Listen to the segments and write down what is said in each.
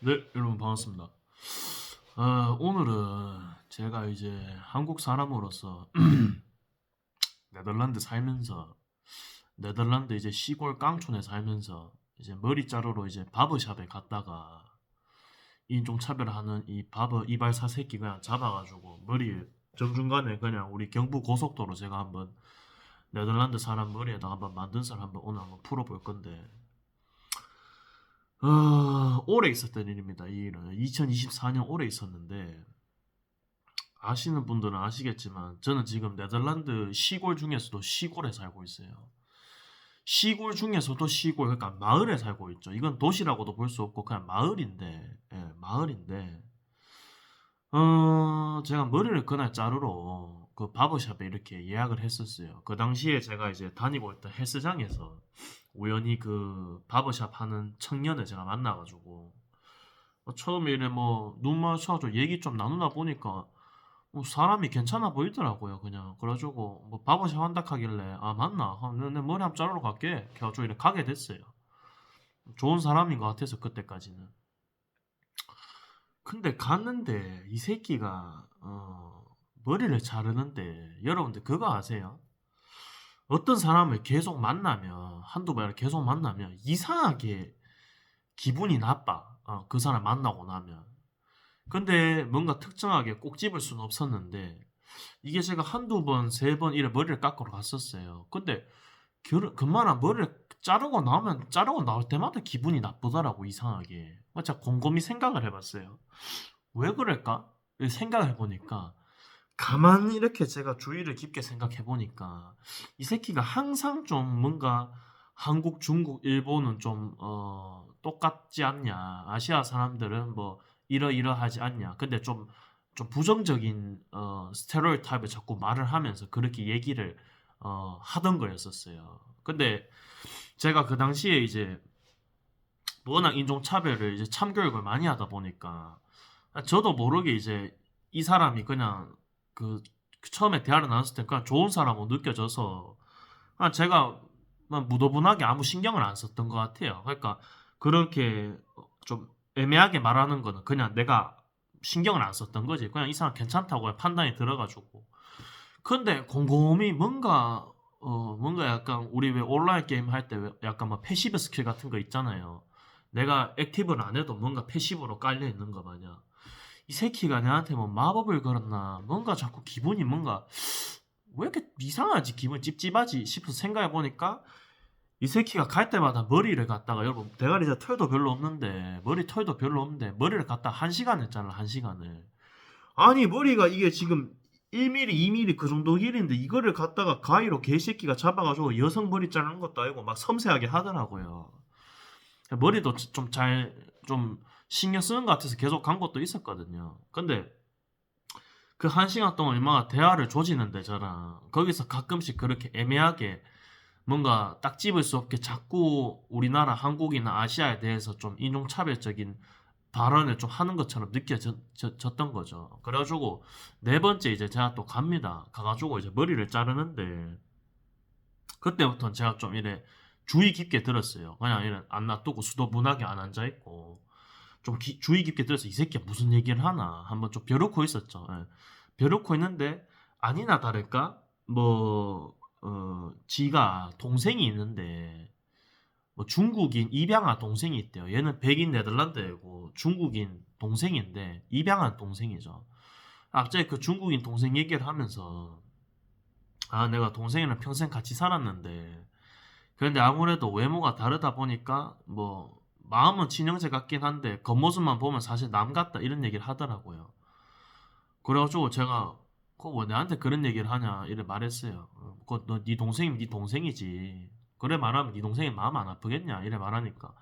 네, 여러분 반갑습니다. 아, 오늘은 제가 이제 한국 사람으로서 네덜란드 살면서 네덜란드 이제 시골 깡촌에 살면서 이제 머리 자르러 이제 바버샵에 갔다가 인종 차별하는 이 바버 이발사 새끼 그냥 잡아가지고 머리 정중간에 그냥 우리 경부 고속도로 제가 한번 네덜란드 사람 머리에다 한번 만든 살 한번 오늘 한번 풀어볼 건데 어, 오래 있었던 일입니다. 이 일은 2024년 오래 있었는데 아시는 분들은 아시겠지만 저는 지금 네덜란드 시골 중에서도 시골에 살고 있어요. 시골 중에서도 시골 그러니까 마을에 살고 있죠. 이건 도시라고도 볼 수 없고 그냥 마을인데 예, 마을인데 어 제가 머리를 그날 자르러 그 바버샵에 이렇게 예약을 했었어요. 그 당시에 제가 이제 다니고 있던 헬스장에서 우연히 그 바버샵 하는 청년을 제가 만나가지고 어, 처음에 이래 뭐눈 마주쳐가지고 얘기 좀 나누다 보니까 뭐 사람이 괜찮아 보이더라고요 그냥. 그래가지고 뭐 바버샵 한다 하길래 아 맞나? 내 머리 한번 자르러 갈게. 그래가지고 이렇게 가게 됐어요. 좋은 사람인 것 같아서 그때까지는. 근데 갔는데 이 새끼가 어, 머리를 자르는데 여러분들 그거 아세요? 어떤 사람을 계속 만나면 한두 번을 계속 만나면 이상하게 기분이 나빠. 어, 그 사람 만나고 나면. 근데 뭔가 특정하게 꼭 집을 수는 없었는데 이게 제가 한두 번, 세 번 이래 머리를 깎으러 갔었어요. 근데 그만한 머리를 자르고 나면 자르고 나올 때마다 기분이 나쁘더라고 이상하게. 뭐 제가 곰곰이 생각을 해봤어요. 왜 그럴까? 생각을 해보니까 가만히 이렇게 제가 주의를 깊게 생각해 보니까 이 새끼가 항상 좀 뭔가 한국, 중국, 일본은 좀 어, 똑같지 않냐. 아시아 사람들은 뭐 이러이러하지 않냐. 근데 좀 좀 부정적인 어, 스테로이 타입을 자꾸 말을 하면서 그렇게 얘기를 어, 하던 거였었어요. 근데 제가 그 당시에 이제 워낙 인종차별을 이제 참교육을 많이 하다 보니까 저도 모르게 이제 이 사람이 그냥 그 처음에 대화를 나눴을 때 그냥 좋은 사람으로 느껴져서 그냥 제가 막 무도분하게 아무 신경을 안 썼던 것 같아요. 그러니까 그렇게 좀 애매하게 말하는 거는 그냥 내가 신경을 안 썼던 거지. 그냥 이 사람 괜찮다고 판단이 들어가지고. 근데 곰곰이 뭔가 어 뭔가 약간 우리 왜 온라인 게임 할 때 약간 막 패시브 스킬 같은 거 있잖아요. 내가 액티브를 안 해도 뭔가 패시브로 깔려 있는 거 마냥. 이 새끼가 내한테 뭐 마법을 걸었나? 뭔가 자꾸 기분이 뭔가 왜 이렇게 이상하지? 기분 찝찝하지? 싶어서 생각해 보니까 이 새끼가 갈 때마다 머리를 갖다가 여러분 대가리 털도 별로 없는데 머리 털도 별로 없는데 머리를 갖다 한 시간 했잖아 한 시간을. 아니 머리가 이게 지금 1mm 2mm 그 정도 길인데 이거를 갖다가 가위로 개새끼가 잡아가지고 여성 머리 자르는 것도 아니고 막 섬세하게 하더라고요. 머리도 좀 잘좀 신경 쓰는 것 같아서 계속 간 것도 있었거든요. 근데 그 한 시간 동안 얼마나 대화를 조지는데 저랑 거기서 가끔씩 그렇게 애매하게 뭔가 딱 집을 수 없게 자꾸 우리나라 한국이나 아시아에 대해서 좀 인종차별적인 발언을 좀 하는 것처럼 느껴졌던 거죠. 그래가지고 네 번째 이제 제가 또 갑니다. 가가지고 이제 머리를 자르는데 그때부터는 제가 좀 이래 주의 깊게 들었어요. 그냥 이래 안 놔두고 수도분하게 안 앉아 있고 좀 기- 주의 깊게 들어서 이 새끼가 무슨 얘기를 하나 한번 좀 벼르고 있었죠. 예. 벼르고 있는데 아니나 다를까 뭐 어, 지가 동생이 있는데 뭐 중국인 입양한 동생이 있대요. 얘는 백인 네덜란드이고 중국인 동생인데 입양한 동생이죠. 갑자기 그 중국인 동생 얘기를 하면서 아 내가 동생이랑 평생 같이 살았는데 그런데 아무래도 외모가 다르다 보니까 뭐 마음은 친형제 같긴 한데 겉모습만 보면 사실 남 같다 이런 얘기를 하더라고요. 그래가지고 제가 그왜 내한테 그런 얘기를 하냐 이래 말했어요. 그너네 동생이면 네 동생이지. 그래 말하면 네 동생이 마음 안 아프겠냐 이래 말하니까.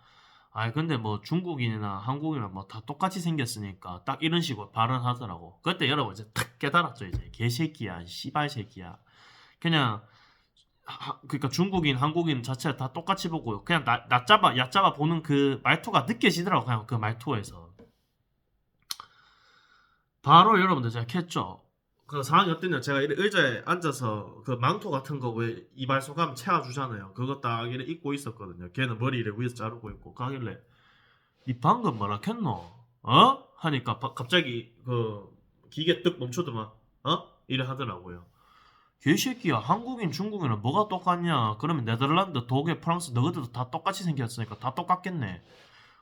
아이 근데 뭐 중국인이나 한국인이나 뭐 다 똑같이 생겼으니까 딱 이런 식으로 발언하더라고. 그때 여러분 이제 탁 깨달았죠 이제 개새끼야 씨발 새끼야. 그냥 하- 그러니까 중국인, 한국인 자체가 다 똑같이 보고 그냥 나, 나 잡아, 야 잡아 보는 그 말투가 느껴지더라고 그냥 그 말투에서. 바로 여러분들 제가 캤죠. 그 상황이 어땠냐? 제가 의자에 앉아서 그 망토 같은 거 왜 이발 소감 채워 주잖아요. 그거 딱 이렇게 입고 있었거든요. 걔는 머리 이렇게 위에서 자르고 있고 가길래 니 방금 뭐라 했노? 어? 하니까 바- 갑자기 그 기계 뜩 멈추더만 어? 이래 하더라고요. 개새끼야 한국인 중국인은 뭐가 똑같냐? 그러면 네덜란드, 독일, 프랑스 너희들도 다 똑같이 생겼으니까 다 똑같겠네.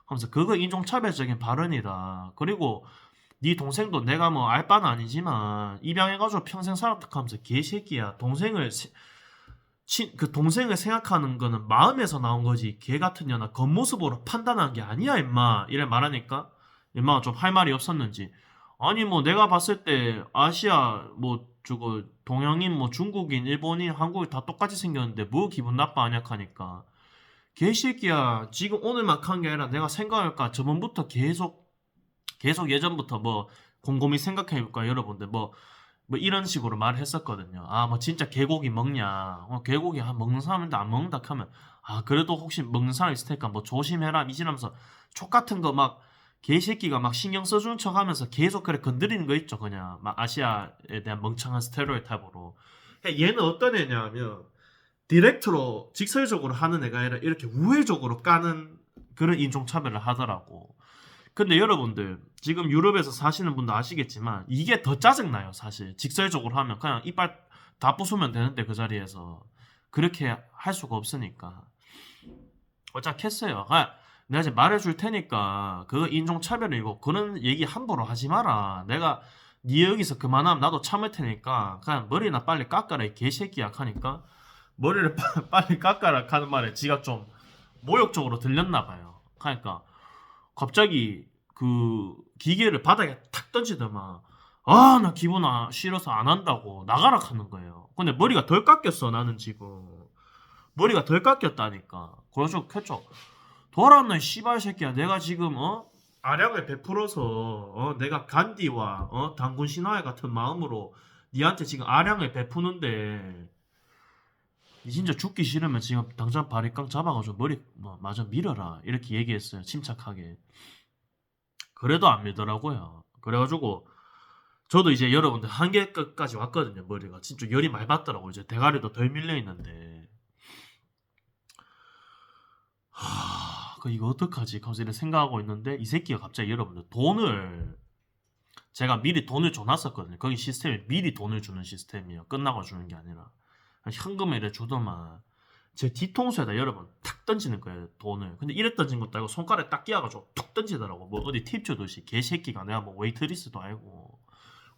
하면서 그거 인종차별적인 발언이다. 그리고 네 동생도 내가 뭐 알바는 아니지만 입양해가지고 평생 살았다 하면서 개새끼야 동생을 세- 친- 그 동생을 생각하는 거는 마음에서 나온 거지 개 같은 년아 겉모습으로 판단한 게 아니야 임마 이래 말하니까 임마가 좀 할 말이 없었는지 아니 뭐 내가 봤을 때 아시아 뭐 저거 동양인 뭐 중국인 일본인 한국인 다 똑같이 생겼는데 뭐 기분 나빠하냐 하니까 개새끼야 지금 오늘만 한 게 아니라 내가 생각할까 저번부터 계속 계속 예전부터 뭐 곰곰이 생각해볼까 여러분들 뭐뭐 이런 식으로 말을 했었거든요. 아, 뭐 진짜 개고기 먹냐? 어, 개고기 한 먹는 사람인데 안 먹는다 하면 아, 그래도 혹시 먹는 사람 있을 테니까 뭐 조심해라 미진하면서 촉 같은 거막 개새끼가 막 신경 써주는 척 하면서 계속 그래 건드리는 거 있죠, 그냥. 막 아시아에 대한 멍청한 스테로이드 탑으로. 얘는 어떤 애냐면 디렉트로 직설적으로 하는 애가 아니라 이렇게 우회적으로 까는 그런 인종차별을 하더라고. 근데 여러분들 지금 유럽에서 사시는 분도 아시겠지만 이게 더 짜증나요 사실. 직설적으로 하면 그냥 이빨 다 부수면 되는데 그 자리에서. 그렇게 할 수가 없으니까. 어차피 했어요. 아, 내가 이제 말해줄 테니까 그거 인종차별이고 그런 얘기 함부로 하지 마라. 내가 네 여기서 그만하면 나도 참을 테니까 그냥 머리나 빨리 깎아라 이 개새끼야 하니까 머리를 빠- 빨리 깎아라 하는 말에 지가 좀 모욕적으로 들렸나 봐요. 그러니까 갑자기 그 기계를 바닥에 탁 던지더만 아 나 기분 아, 싫어서 안 한다고 나가라 하는 거예요. 근데 머리가 덜 깎였어 나는 지금. 머리가 덜 깎였다니까. 그래서 켰죠 돌아왔나 씨발 새끼야. 내가 지금 어? 아량을 베풀어서 어 내가 간디와 어 당군 신화회 같은 마음으로 니한테 지금 아량을 베푸는데. 니 진짜 죽기 싫으면 지금 당장 바리깡 잡아가지고 머리 뭐 마저 밀어라. 이렇게 얘기했어요 침착하게. 그래도 안 밀더라고요. 그래가지고 저도 이제 여러분들 한계 끝까지 왔거든요 머리가. 진짜 열이 많이 받더라고 이제 대가리도 덜 밀려 있는데. 하, 그 이거 어떡하지? 이렇게 생각하고 있는데 이 새끼가 갑자기 여러분들 돈을 제가 미리 돈을 줘놨었거든요. 거기 시스템이 미리 돈을 주는 시스템이에요. 끝나고 주는 게 아니라 현금을 이래 주더만 제 뒤통수에다 여러분 탁 던지는 거예요 돈을. 근데 이래 던진 것도 아니고 손가락에 딱 끼워가지고 툭 던지더라고. 뭐 어디 팁 주듯이 개새끼가 내가 뭐 웨이트리스도 아니고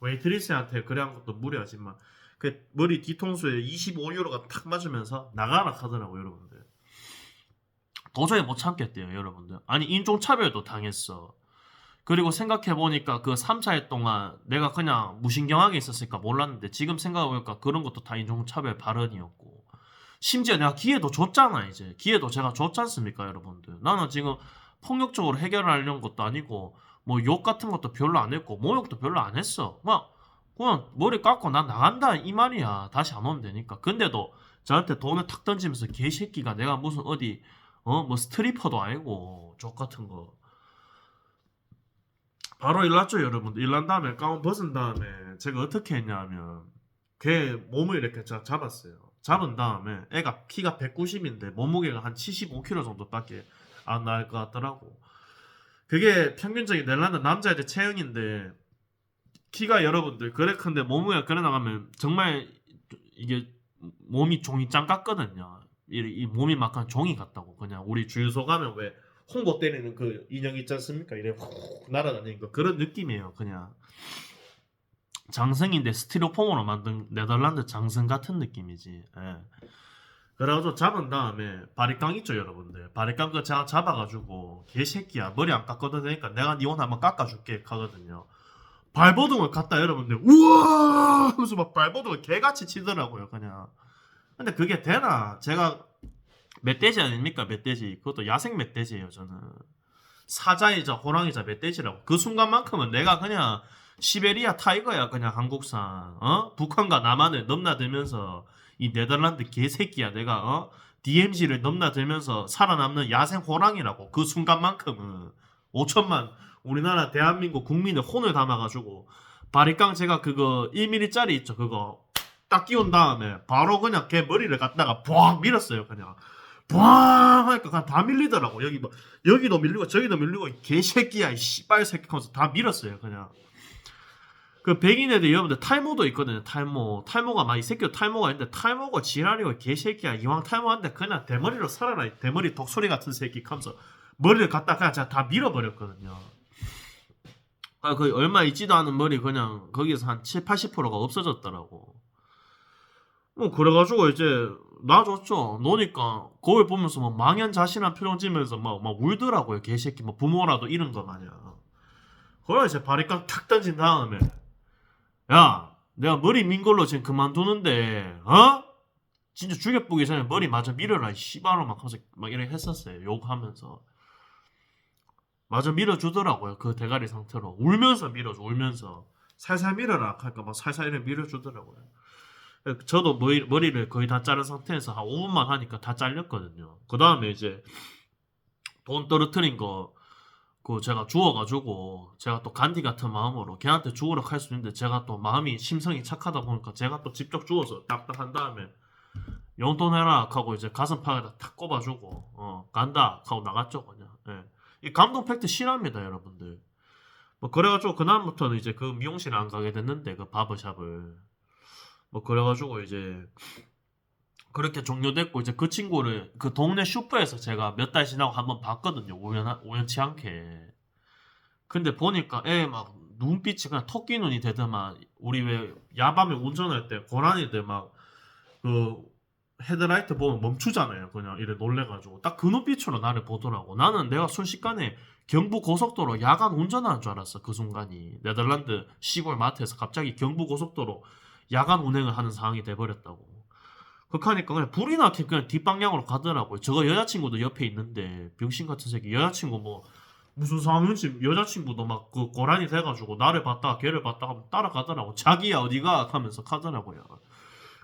웨이트리스한테 그래 한 것도 무례하지만 그 머리 뒤통수에 25유로가 탁 맞으면서 나가라 하더라고 여러분들. 도저히 못 참겠대요, 여러분들. 아니, 인종차별도 당했어. 그리고 생각해보니까 그 3, 4일 동안 내가 그냥 무신경하게 있었으니까 몰랐는데 지금 생각해보니까 그런 것도 다 인종차별 발언이었고. 심지어 내가 기회도 줬잖아, 이제. 기회도 제가 줬지 않습니까, 여러분들. 나는 지금 폭력적으로 해결하려는 것도 아니고, 뭐 욕 같은 것도 별로 안 했고, 모욕도 별로 안 했어. 막, 그냥 머리 깎고 난 나간다, 이 말이야. 다시 안 오면 되니까. 근데도 저한테 돈을 탁 던지면서 개새끼가 내가 무슨 어디 어? 뭐 스트리퍼도 아니고 족 같은 거. 바로 일났죠 여러분. 일난 다음에 가운 벗은 다음에 제가 어떻게 했냐면 걔 몸을 이렇게 자- 잡았어요. 잡은 다음에 애가 키가 190인데 몸무게가 한 75kg 정도밖에 안 나을 것 같더라고. 그게 평균적인 넬란드 남자애들 체형인데 키가 여러분들 그래 큰데 몸무게가 그래 나가면 정말 이게 몸이 종이 짱 같거든요 이, 이 몸이 막한 종이 같다고. 그냥 우리 주유소 가면 왜 홍보 때리는 그 인형 있지 않습니까? 이래 훅 날아다니는 거. 그런 느낌이에요 그냥. 장승인데 스티로폼으로 만든 네덜란드 장승 같은 느낌이지. 예. 그래가지고 잡은 다음에 바리깡 있죠 여러분들. 바리깡 그 제가 잡아가지고 개새끼야 머리 안 깎아도 되니까 내가 니 오늘 한번 깎아줄게 하거든요. 발버둥을 갔다 여러분들 우와! 하면서 막 발버둥을 개같이 치더라고요 그냥 근데 그게 되나? 제가 멧돼지 아닙니까? 멧돼지. 그것도 야생 멧돼지예요, 저는. 사자이자 호랑이자 멧돼지라고. 그 순간만큼은 내가 그냥 시베리아 타이거야, 그냥 한국산. 어? 북한과 남한을 넘나들면서 이 네덜란드 개새끼야, 내가 어? DMZ를 넘나들면서 살아남는 야생 호랑이라고. 그 순간만큼은 5천만 우리나라 대한민국 국민의 혼을 담아가지고 바리깡 제가 그거 1mm짜리 있죠, 그거 딱 끼운 다음에 바로 그냥 걔 머리를 갖다가 푹 밀었어요 그냥 꽝 하니까 그냥 다 밀리더라고. 여기 뭐 여기도 밀리고 저기도 밀리고 이 개새끼야 이 씨발 새끼 하면서 다 밀었어요 그냥. 그 백인 애들 여러분들 탈모도 있거든요. 탈모. 탈모가 막이 새끼 탈모가 있는데 탈모가 지랄이고 개새끼야. 이왕 탈모한데 그냥 대머리로 살아라. 이 대머리 독소리 같은 새끼 하면서 머리를 갖다 그냥 다 밀어버렸거든요. 아, 그 얼마 있지도 않은 머리 그냥 거기서 한 7, 80%가 없어졌더라고. 뭐 그래가지고 이제 놔줬죠. 노니까 거울 보면서 뭐 망연자실한 표정 지면서 막, 막 울더라고요. 개새끼 뭐 부모라도 이런 거 마냥. 그래 이제 바리깡 탁 던진 다음에 야 내가 머리 민 걸로 지금 그만두는데 어? 진짜 죽여보기 전에 머리 마저 밀어라 이 씨발로 막 하면서 막 이렇게 했었어요. 욕하면서. 마저 밀어주더라고요. 그 대가리 상태로. 울면서 밀어줘, 울면서. 살살 밀어라. 하니까 막 살살 이렇게 밀어주더라고요. 저도 머리, 머리를 거의 다 자른 상태에서 한 5분만 하니까 다 잘렸거든요. 그 다음에 이제 돈 떨어뜨린 거, 그 제가 주워가지고 제가 또 간디 같은 마음으로 걔한테 주우러 갈 수 있는데 제가 또 마음이 심성이 착하다 보니까 제가 또 직접 주워서 딱딱 한 다음에 용돈 해라 하고 이제 가슴팍에다 탁 꼽아주고 어 간다 하고 나갔죠 그냥 예. 이 감동 팩트 실합니다 여러분들 뭐 그래가지고 그다음부터는 이제 그 미용실에 안 가게 됐는데 그 바버샵을 뭐 그래가지고 이제 그렇게 종료됐고 이제 그 친구를 그 동네 슈퍼에서 제가 몇 달 지나고 한번 봤거든요 우연 우연치 않게 근데 보니까 애 막 눈빛이 그냥 토끼 눈이 되더만 우리 왜 야밤에 운전할 때 고라니들 막그 헤드라이트 보면 멈추잖아요. 그냥 이래 놀래가지고 딱 그 눈빛으로 나를 보더라고. 나는 내가 순식간에 경부 고속도로 야간 운전하는 줄 알았어. 그 순간이 네덜란드 시골 마트에서 갑자기 경부 고속도로 야간 운행을 하는 상황이 돼버렸다고. 그하니까 그냥 불이 나게 그냥 뒷방향으로 가더라고요. 저거 여자친구도 옆에 있는데 병신 같은 새끼 여자친구 뭐 무슨 상황인지 여자친구도 막 그 고란이 돼가지고 나를 봤다가 걔를 봤다가 하면 따라가더라고. 자기야 어디가 하면서 가더라고요.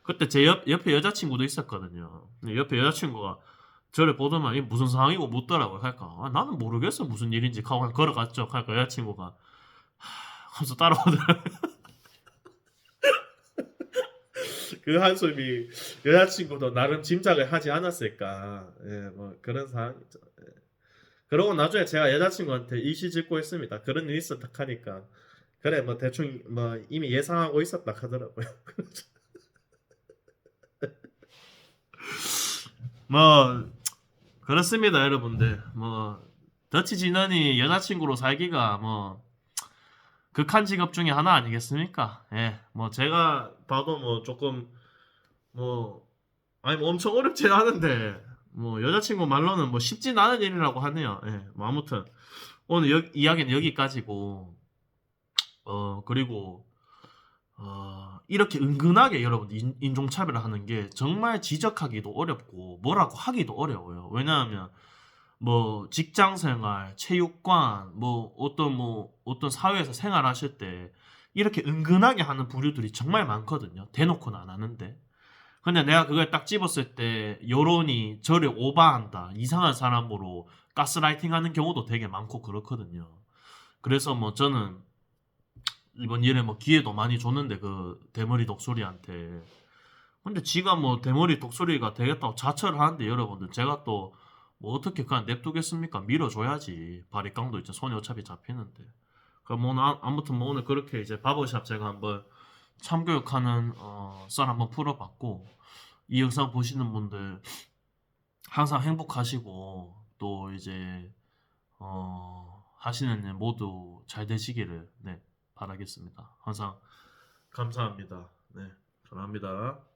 그때 제 옆, 옆에 여자친구도 있었거든요. 옆에 여자친구가 저를 보더만 이게 무슨 상황이고 묻더라고요. 그러니까 아, 나는 모르겠어 무슨 일인지 하고 걸어갔죠. 그러니까 여자친구가 하... 하면서 따라오더라고요. 그 한숨이 여자친구도 나름 짐작을 하지 않았을까. 예, 뭐 그런 상황이죠. 예. 그러고 나중에 제가 여자친구한테 일시 짓고 있습니다. 그런 일이 있었다 하니까 그래 뭐 대충 뭐 이미 예상하고 있었다 하더라고요. 뭐 그렇습니다 여러분들 뭐 더치 진원이 여자친구로 살기가 뭐 극한 직업 중에 하나 아니겠습니까 예 뭐 제가 봐도 뭐 조금 뭐 아니 뭐 엄청 어렵진 않은데 뭐 여자친구 말로는 뭐 쉽진 않은 일이라고 하네요 예 뭐 아무튼 오늘 여, 이야기는 여기까지고 어 그리고 어, 이렇게 은근하게 여러분 인, 인종차별을 하는 게 정말 지적하기도 어렵고 뭐라고 하기도 어려워요. 왜냐하면 뭐 직장 생활, 체육관, 뭐 어떤 뭐 어떤 사회에서 생활하실 때 이렇게 은근하게 하는 부류들이 정말 많거든요. 대놓고는 안 하는데. 근데 내가 그걸 딱 집었을 때 여론이 저를 오바한다, 이상한 사람으로 가스라이팅 하는 경우도 되게 많고 그렇거든요. 그래서 뭐 저는 이번 일에 뭐 기회도 많이 줬는데 그 대머리 독소리한테 근데 지가 뭐 대머리 독소리가 되겠다고 자처를 하는데 여러분들 제가 또 뭐 어떻게 그냥 냅두겠습니까 밀어줘야지 바리깡도 이제 손이 어차피 잡히는데 오늘 아- 아무튼 뭐 오늘 그렇게 이제 바버샵 제가 한번 참교육하는 어, 썰 한번 풀어봤고 이 영상 보시는 분들 항상 행복하시고 또 이제 어, 하시는 일 모두 잘 되시기를 네 바라겠습니다. 항상 감사합니다. 네, 감사합니다.